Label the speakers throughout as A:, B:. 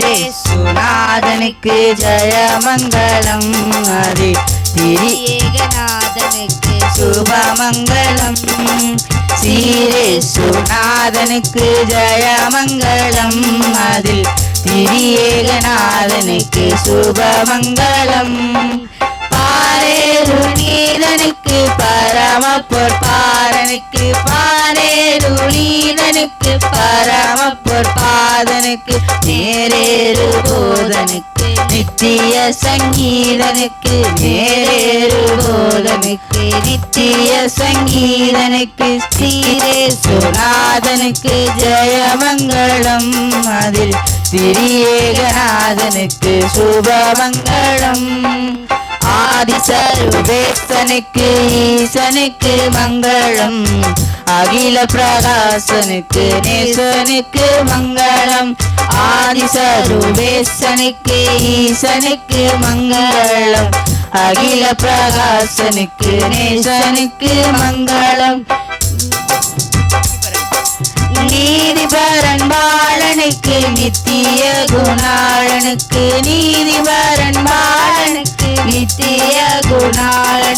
A: சுநாதனுக்கு ஜெயமங்கலம். அது திரி
B: ஏகநாதனுக்கு
A: சுபமங்கலம். சீரே சுநாதனுக்கு ஜெயமங்கலம். அதில் திரியேகநாதனுக்கு சுபமங்கலம். பாரேரு நீதனுக்கு பரமப்பொற் பாரனுக்கு பாரேரு நீதனுக்கு பரமப்பொற் நாதனுக்கு நேரேறு போதனுக்கு நித்திய சங்கீதனுக்கு நேரேறு போதனுக்கு நித்திய சங்கீதனுக்கு சீரே சுநாதனுக்கு ஜெயமங்கலம். அதில் திரியேகநாதனுக்கு சுபமங்கலம். ஆதிசருவேசனுக்கு ஈசனுக்கு மங்களம். அகில பிரகாசனுக்கு நேசனுக்கு மங்களம். ஆதிசருவேசனுக்கு ஈசனுக்கு மங்களம். அகில பிரகாசனுக்கு நேசனுக்கு மங்களம். நீதிபரன் பாலனுக்கு நித்திய குணாளனுக்கு நீதிபரன் பாலன்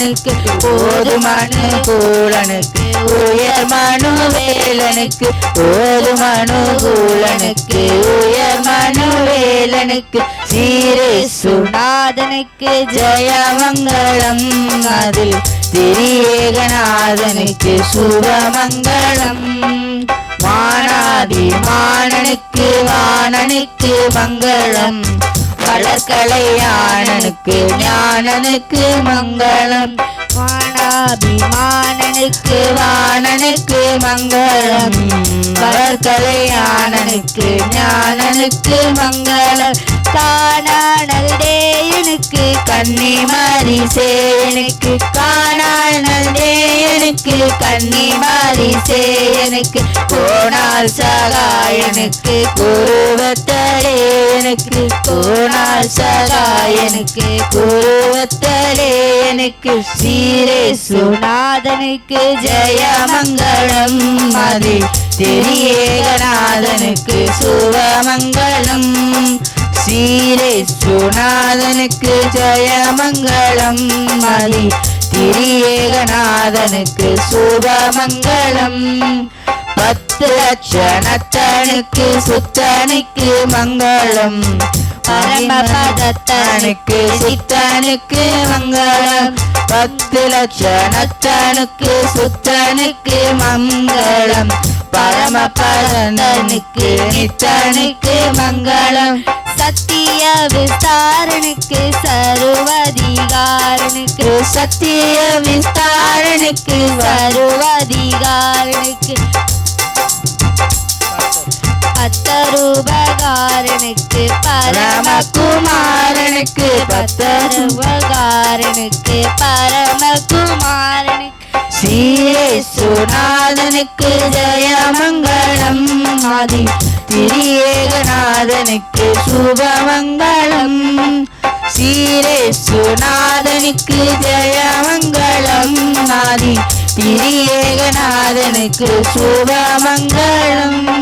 A: மனுக்கு போது மனு கூலனுக்கு உயர் மனு வேலனுக்கு போது மனு கூலனுக்கு உயர் மனு வேலனுக்கு சீரு சுநாதனுக்கு ஜெயமங்கலம் அதில் திரியேகநாதனுக்கு சுபமங்கலம் வானாதி மாணனுக்கு வாணனுக்கு மங்களம். வளர்க்கலை ஆணனுக்கு ஞானனுக்கு மங்களம்.
B: வானாபிமானனுக்கு
A: வாணனுக்கு மங்களம். வளர்க்கலை ஆணனுக்கு ஞானனுக்கு மங்களம்.
B: காணானல் தேயனுக்கு
A: கன்னிமாரி சேயனுக்கு காணானல் தேயனுக்கு கன்னிமாரி சேயனுக்கு கோணால் சகாயனுக்கு குருவத்தலேயனுக்கு கோணால் சகாயனுக்கு குருவத்தலேயனுக்கு சீரே சுநாதனுக்கு ஜெயமங்கலம். மதி திரியேகநாதனுக்கு சுவமங்கலம். சீரே சுநாதனுக்கு ஜெயமங்கலம். மதி திரியேகநாதனுக்கு சுபமங்கலம். பத்து லட்சணத்தனுக்கு சுத்தனுக்கு மங்களம். பரமபதத்தனுக்கு சித்தனுக்கு மங்களம். பத்து லட்சணத்தனுக்கு சுத்தனுக்கு மங்களம். பரமபதனுக்கு நித்தனுக்கு மங்களம்.
B: சத்திய விஸ்தாரனுக்கு சர்வதிகாரனுக்கு
A: சத்திய விஸ்தாரனுக்கு
B: சர்வதிகாரனுக்கு பத்தரூபகாரனுக்கு
A: பரமகுமாரனுக்கு பத்தரும்
B: பரமகாரனுக்கு பரமகுமாரனுக்கு
A: சீரே சுநாதனுக்கு ஜெயமங்கலம் ஆதி திரியேகநாதனுக்கு சுபமங்கலம். சீரே சுநாதனுக்கு ஜெயமங்கலம். ஆதி திரியேகநாதனுக்கு சுபமங்கலம்.